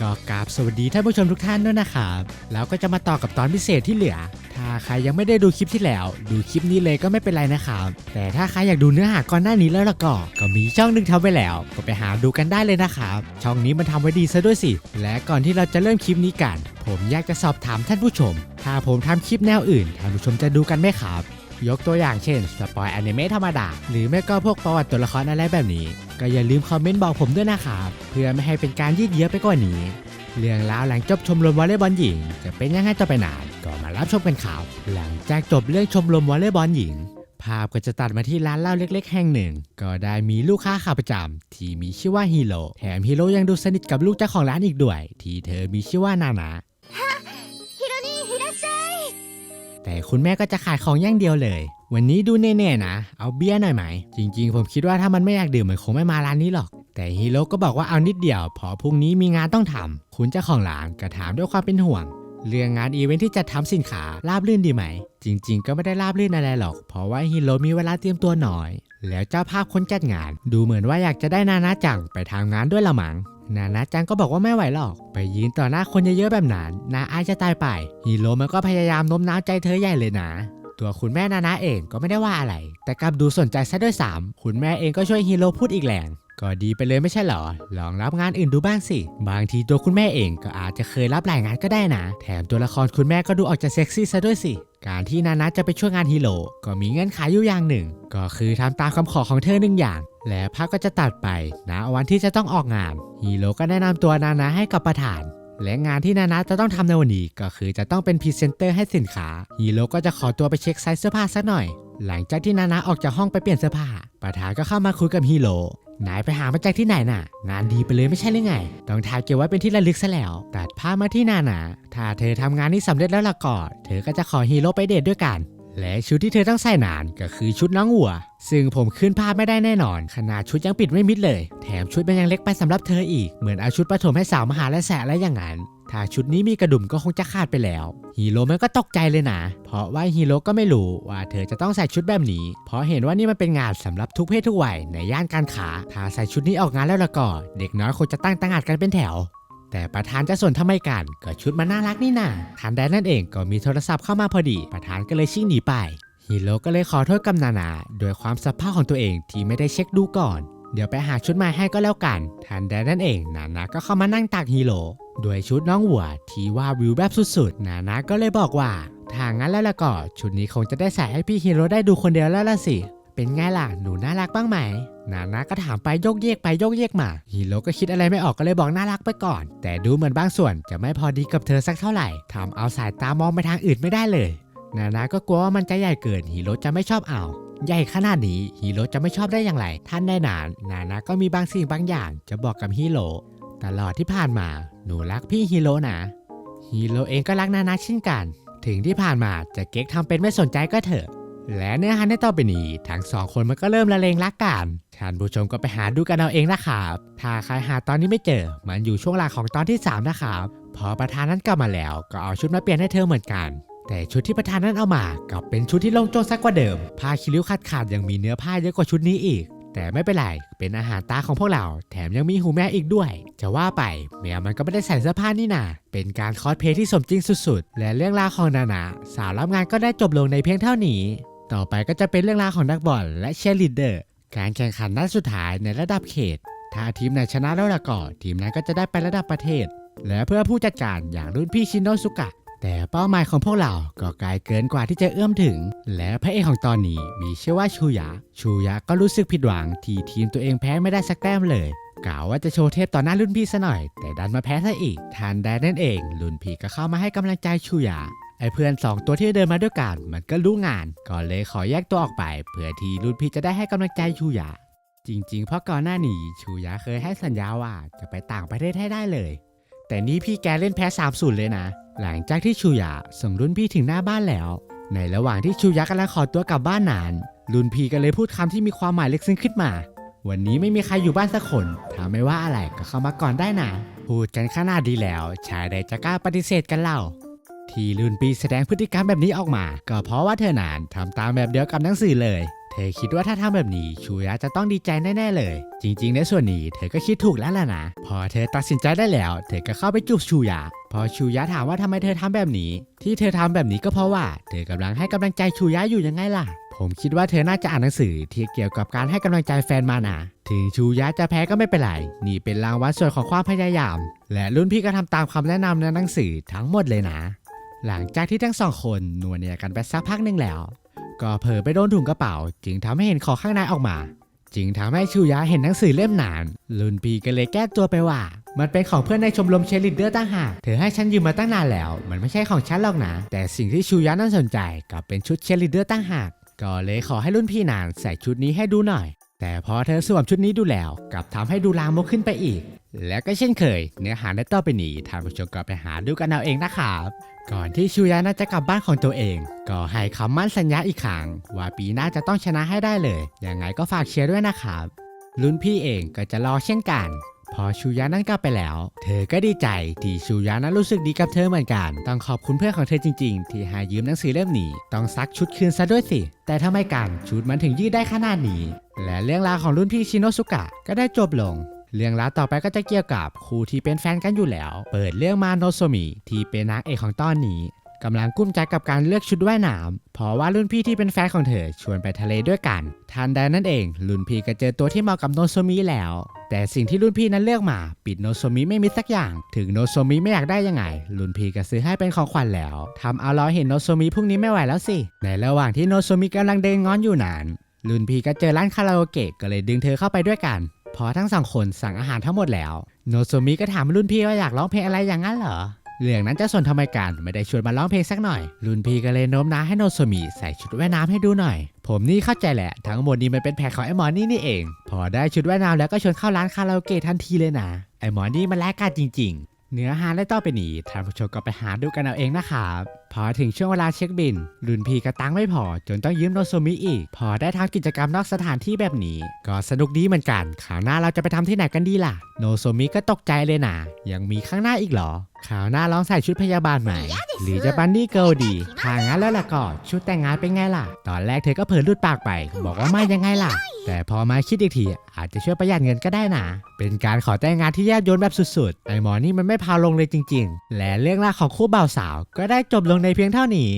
ก็กราบสวัสดีท่านผู้ชมทุกท่านด้วยนะครับแล้วก็จะมาต่อกับตอนพิเศษที่เหลือ ถ้าใครยังไม่ได้ดูคลิปที่แล้ว ดูคลิปนี้เลยก็ไม่เป็นไรนะครับแต่ถ้าใครอยากดูเนื้อหาก่อนหน้านี้แล้วล่ะก็ ก็มีช่องนึงทำไว้แล้ว ก็ไปหาดูกันได้เลยนะครับช่องนี้มันทำไว้ดีซะด้วยสิ และก่อนที่เราจะเริ่มคลิปนี้กัน ผมอยากจะสอบถามท่านผู้ชม ถ้าผมทำคลิปแนวอื่นท่านผู้ชมจะดูกันไหมครับ ยกตัวอย่างเช่นสปอยอนิเมะธรรมดา หรือไม่ก็พวกประวัติตัวละครอะไรแบบนี้ ก็อย่าลืมคอมเมนต์บอกผมด้วยนะครับเพื่อไม่ให้เป็นการยืดเยื้อไปกว่านี้ เรื่องราวหลังจบชมรมวอลเลย์บอลหญิง จะเป็นยังไงต่อไปนานก็มารับชมกันข่าว หลังจากจบเรื่องชมรมวอลเลย์บอลหญิง ภาพก็จะตัดมาที่ร้านเหล้าเล็ก ๆ แห่งหนึ่ง ก็ได้มีลูกค้าขาประจำที่มีชื่อว่าฮีโร่แถมฮีโร่ยังดูสนิทกับลูกเจ้าของร้านอีกด้วย ที่เธอมีชื่อว่านานา แต่คุณแม่ก็จะขายของอย่างเดียวเลย วันนี้ดูเน่ๆนะ เอาเบียร์หน่อยไหม จริง ๆ ผมคิดว่าถ้ามันไม่อยากดื่มมันคงไม่มาร้านนี้หรอก แต่ฮีโร่ก็บอกว่าเอานิดเดียวเพอพรุ่งนี้มีงานต้องทำคุณเจ้าของร้านก็ถามด้วยความเป็นห่วง เรื่องงานอีเวนท์ที่จะทำสินค้าราบรื่นดีไหม จริง ๆ ก็ไม่ได้ราบรื่นอะไรหรอก เพราะว่าฮีโร่มีเวลาเตรียมตัวหน่อย แล้วเจ้าภาพคนจัดงาน ดูเหมือนว่าอยากจะได้นานาจังไปทำงานด้วยละมัง นานาจังก็บอกว่าไม่ไหวหรอก ไปยืนต่อหน้าคนเยอะๆแบบนั้นนาอายจะตายไปฮีโร่มันก็พยายามโน้มน้าวใจเธอใหญ่เลยนะ ตัวคุณแม่นานาเองก็ไม่ได้ว่าอะไร แต่กลับดูสนใจซะด้วยซ้ำคุณแม่เองก็ช่วยฮีโร่พูดอีกแรงก็ดีไปเลยไม่ใช่หรอ ลองรับงานอื่นดูบ้างสิ บางทีตัวคุณแม่เองก็อาจจะเคยรับหลายงานก็ได้นะ แถมตัวละครคุณแม่ก็ดูออกจะเซ็กซี่ซะด้วยสิ การที่นานาจะไปช่วยงานฮีโร่ก็มีเงื่อนไขอยู่อย่างหนึ่ง ก็คือทำตามคำขอของเธอหนึ่งอย่าง และภาพก็จะตัดไปนะวันที่จะต้องออกงานฮีโร่ก็แนะนำตัวนานาให้กับประธาน และงานที่นานาจะต้องทำในวันนี้ก็คือจะต้องเป็นพรีเซนเตอร์ให้สินค้าฮีโร่ก็จะขอตัวไปเช็คไซส์เสื้อผ้าสักหน่อย หลังจากที่นานาออกจากห้องไปเปลี่ยนเสื้อผ้าประธานก็เข้ามาคุยกับฮีโร่นายไปหามาจากที่ไหนน่ะ งานดีไปเลยไม่ใช่หรือไง ต้องถ่ายเก็บไว้เป็นที่ระลึกซะแล้วตัดภาพมาที่นานาถ้าเธอทำงานนี้สำเร็จแล้วล่ะก็เธอก็จะขอฮีโร่ไปเดทด้วยกัน และชุดที่เธอต้องใส่นานก็คือชุดน้องวัว ซึ่งผมขึ้นภาพไม่ได้แน่นอน ขนาดชุดยังปิดไม่มิดเลย แถมชุดมันยังเล็กไปสำหรับเธออีก เหมือนเอาชุดประถมให้สาวมหาและแสะและอย่างนั้นถ้าชุดนี้มีกระดุมก็คงจะขาดไปแล้วฮีโร่มันก็ตกใจเลยนะ เพราะว่าฮีโร่ก็ไม่รู้ว่าเธอจะต้องใส่ชุดแบบนี้ เพราะเห็นว่านี่มันเป็นงานสำหรับทุกเพศทุกวัยในย่านการค้าถ้าใส่ชุดนี้ออกงานแล้วละก็ เด็กน้อยคงจะตั้งตั้งอาดกันเป็นแถว แต่ประธานจะสนทำไมกันก็ชุดมันน่ารักนี่นาทันใดนั่นเองก็มีโทรศัพท์เข้ามาพอดี ประธานก็เลยชิ่งหนีไปฮีโร่ก็เลยขอโทษกับนานาโดยความสภาพของตัวเองที่ไม่ได้เช็คดูก่อน เดี๋ยวไปหาชุดมาให้ก็แล้วกัน ทันใดนั่นเอง นานาก็เข้ามานั่งตักฮีโร่ด้วยชุดน้องวัวที่ว่าวิวแบบสุดๆ นานาก็เลยบอกว่าถ้างั้นแล้วละก็ชุดนี้คงจะได้ใส่ให้พี่ฮีโร่ได้ดูคนเดียวแล้วล่ะสิ เป็นไงล่ะหนูน่ารักบ้างไหม นานาก็ถามไปโยกเยกไปโยกเยกมาฮีโร่ก็คิดอะไรไม่ออกก็เลยบอกน่ารักไปก่อน แต่ดูเหมือนบางส่วนจะไม่พอดีกับเธอสักเท่าไหร่ทำเอาสายตามองไปทางอื่นไม่ได้เลย นานาก็กลัวว่ามันจะใหญ่เกินฮีโร่จะไม่ชอบเอาใหญ่ขนาดนี้ฮีโร่จะไม่ชอบได้อย่างไร ท่านได้นาน นานาก็มีบางสิ่งบางอย่างจะบอกกับฮีโร่ตลอดที่ผ่านมา หนูรักพี่ฮีโร่นะฮีโร่เองก็รักนานาเช่นกัน ถึงที่ผ่านมาจะเก๊กทำเป็นไม่สนใจก็เถอะ และเนื้อหาในต่อไปนี้ทั้งสองคนมันก็เริ่มละเลงรักกันท่านผู้ชมก็ไปหาดูกันเอาเองนะครับ ถ้าใครหาตอนนี้ไม่เจอ มันอยู่ช่วงหลังของตอนที่ 3 นะครับ พอประธานนั้นกลับมาแล้ว ก็เอาชุดมาเปลี่ยนให้เธอเหมือนกัน แต่ชุดที่ประธานนั้นเอามากลับเป็นชุดที่ลงโจงสักกว่าเดิม ผ้าคิริ้วขาดขาดยังมีเนื้อผ้าเยอะกว่าชุดนี้อีก แต่ไม่เป็นไร เป็นอาหารตาของพวกเรา แถมยังมีหูแมวอีกด้วย จะว่าไปแมวมันก็ไม่ได้ใส่เสื้อผ้านี่นาเป็นการคอสเพลย์ที่สมจริงสุดๆ และเรื่องราวของนานาสาวรับงานก็ได้จบลงในเพียงเท่านี้ ต่อไปก็จะเป็นเรื่องราวของนักบอลและเชียร์ลีดเดอร์การแข่งขันนัดสุดท้ายในระดับเขต ถ้าทีมไหนชนะแล้วละก็ทีมนั้นก็จะได้ไประดับประเทศ และเพื่อผู้จัดการอย่างรุ่นพี่ชินโนสุกะ แต่เป้าหมายของพวกเราก็ไกลเกินกว่าที่จะเอื้อมถึง และพระเอกของตอนนี้มีชื่อว่าชูยะ ชูยะก็รู้สึกผิดหวังที่ทีมตัวเองแพ้ไม่ได้สักแต้มเลยกล่าวว่าจะโชว์เทพต่อหน้ารุ่นพี่ซะหน่อย แต่ดันมาแพ้ซะอีกทันใดนั่นเองรุ่นพี่ก็เข้ามาให้กำลังใจชูยะ ไอ้เพื่อนสองตัวที่เดินมาด้วยกันมันก็รู้งานก็เลยขอแยกตัวออกไปเพื่อที่รุ่นพี่จะได้ให้กำลังใจชูยะ จริง ๆ เพราะก่อนหน้านี้ชูยะเคยให้สัญญาว่าจะไปต่างประเทศให้ได้เลย แต่นี่พี่แกเล่นแพ้3 0เลยนะ หลังจากที่ชูยะส่งรุ่นพี่ถึงหน้าบ้านแล้ว ในระหว่างที่ชูยะกำลังขอตัวกลับบ้านนานรุ่นพี่ก็เลยพูดคำที่มีความหมายลึกซึ้งขึ้นมา วันนี้ไม่มีใครอยู่บ้านสักคนถ้าไม่ว่าอะไรก็เข้ามาก่อนได้นะพูดกันขนาดดีแล้วชายใดจะกล้าปฏิเสธกันเล่า ทที่ลุนปีแสดงพฤติกรรมแบบนี้ออกมา ก็เพราะว่าเธอนานทำตามแบบเดียวกับหนังสือเลย เธอคิดว่าถ้าทำแบบนี้ชูยะจะต้องดีใจแน่ๆเลย จริง ๆ ในส่วนนี้เธอก็คิดถูกแล้วล่ะนะ พอเธอตัดสินใจได้แล้ว เธอก็เข้าไปจูบชูยะพอชูยะถามว่าทำไมเธอทำแบบนี้ ที่เธอทำแบบนี้ก็เพราะว่า เธอกำลังให้กำลังใจชูยะอยู่ยังไงล่ะผมคิดว่าเธอน่าจะอ่านหนังสือที่เกี่ยวกับการให้กำลังใจแฟนมานะถึงชูยะจะแพ้ก็ไม่เป็นไร นี่เป็นรางวัลส่วนของความพยายาม และรุ่นพี่ก็ทำตามคำแนะนำในหนังสือทั้งหมดเลยนะ หลังจากที่ทั้งสองคนนวเนียกันไปสักพักหนึ่งแล้ว ก็เผลอไปโดนถุงกระเป๋า จึงทำให้เห็นของข้างในออกมา จึงทำให้ชูยะเห็นหนังสือเล่มนานลุนพีก็เลยแก้ตัวไปว่า มันเป็นของเพื่อนในชมรมเชลิดเดอร์ต่างหากเธอให้ฉันยืมมาตั้งนานแล้ว มันไม่ใช่ของฉันหรอกนะ แต่สิ่งที่ชูยะนั้นสนใจกลับเป็นชุดเชลิดเดอร์ต่างหากก็เลยขอให้รุ่นพี่นานใส่ชุดนี้ให้ดูหน่อย แต่พอเธอสวมชุดนี้ดูแล้วกลับทำให้ดูลามกขึ้นไปอีก และก็เช่นเคย เนื้อหาในต่อไปนี้ทานผู้ชมก็ไปหาดูกันเอาเองนะครับก่อนที่ชูยะน่าจะกลับบ้านของตัวเอง ก็ให้คำมั่นสัญญาอีกครั้งว่าปีหน้าจะต้องชนะให้ได้เลยยังไงก็ฝากเชียร์ด้วยนะครับรุ่นพี่เองก็จะรอเช่นกัน พอชูยะนั้นกลับไปแล้ว เธอก็ดีใจที่ชูยะนั้นรู้สึกดีกับเธอเหมือนกัน ต้องขอบคุณเพื่อนของเธอจริง ๆ ที่ให้ยืมหนังสือเล่มนี้ ต้องซักชุดคืนซะด้วยสิ แต่ทำไมกันชุดมันถึงยืดได้ขนาดนี้ และเรื่องราวของรุ่นพี่ชิโนสุกะก็ได้จบลง เรื่องราวต่อไปก็จะเกี่ยวกับคู่ที่เป็นแฟนกันอยู่แล้ว เปิดเรื่องมาโนโซมิที่เป็นนางเอกของตอนนี้กำลังกุ้มใจกับการเลือกชุดว่ายน้ำเพราะว่ารุ่นพี่ที่เป็นแฟนของเธอชวนไปทะเลด้วยกัน ทันใดนั่นเอง รุ่นพี่ก็เจอตัวที่เหมาะกับโนโซมิแล้ว แต่สิ่งที่รุ่นพี่นั้นเลือกมา ปิดโนโซมิไม่มิสักอย่าง ถึงโนโซมิไม่อยากได้ยังไง รุ่นพี่ก็ซื้อให้เป็นของขวัญแล้วทำเอาเราเห็นโนโซมิพรุ่งนี้ไม่ไหวแล้วสิ ในระหว่างที่โนโซมิกำลังเดินง้อนอยู่นานรุ่นพี่ก็เจอร้านคาราโอเกะก็เลยดึงเธอเข้าไปด้วยกัน พอทั้งสองคนสั่งอาหารทั้งหมดแล้ว โนโซมิก็ถามรุ่นพี่ว่าอยากร้องเพลงอะไรอย่างนั้นเหรอ เรื่องนั้นจะสนทำไมกันไม่ได้ชวนมาร้องเพลงสักหน่อย รุ่นพี่ก็เลยโน้มน้าวให้โนโซมิใส่ชุดว่ายน้ำให้ดูหน่อย ผมนี่เข้าใจแหละทั้งหมดนี้มันเป็นแผนของไอ้หมอนี่นี่เอง พอได้ชุดว่ายน้ำแล้วก็ชวนเข้าร้านคาราโอเกะทันทีเลยนะไอ้หมอนี่มันแลกกาจริง ๆ เนื้อหาและต่อไปนี้ท่านผู้ชมก็ไปหาดูกันเอาเองนะครับพอถึงช่วงเวลาเช็คบินรุ่นพี่ก็ตังไม่พอ จนต้องยืมโนโซมิอีก พอได้ทำกิจกรรมนอกสถานที่แบบนี้ ก็สนุกดีเหมือนกันข่าวหน้าเราจะไปทำที่ไหนกันดีล่ะ โนโซมิก็ตกใจเลยนะยังมีข้างหน้าอีกเหรอ คราวหน้าลองใส่ชุดพยาบาลใหม่ หรือจะบันนี่เกิลดีถ้างั้นแล้วล่ะก็ชุดแต่งงานเป็นไงล่ะ ตอนแรกเธอก็เผลอหลุดปากไป บอกว่าไม่ยังไงล่ะ แต่พอมาคิดอีกทีอาจจะช่วยประหยัดเงินก็ได้นะ เป็นการขอแต่งงานที่แยบยลแบบสุดๆ ไอหมอนี่มันไม่พาลงเลยจริง ๆ และเรื่องราวของคู่บ่าวสาว ก็ได้จบลงในเพียงเท่านี้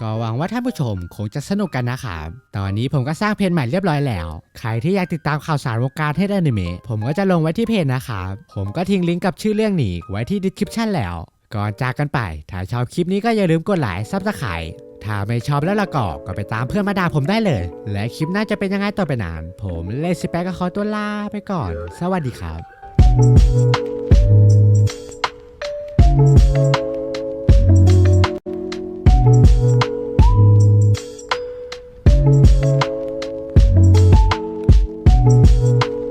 ก็หวังว่าท่านผู้ชมคงจะสนุกกันนะครับตอนนี้ผมก็สร้างเพจใหม่เรียบร้อยแล้ว ใครที่อยากติดตามข่าวสารวงการเทศอนิเมะผมก็จะลงไว้ที่เพจนะครับผมก็ทิ้งลิงก์กับชื่อเรื่องนี้ไว้ที่ดีสคริปชันแล้ว ก่อนจากกันไป ถ้าชอบคลิปนี้ก็อย่าลืมกดไลค์ซับสไครต์ถ้าไม่ชอบแล้วละก็ก็ไปตามเพื่อนมาด่าผมได้เลย และคลิปหน้าจะเป็นยังไงต่อไปนาน ผมเลสิแปกก็ขอตัวลาไปก่อน สวัสดีครับ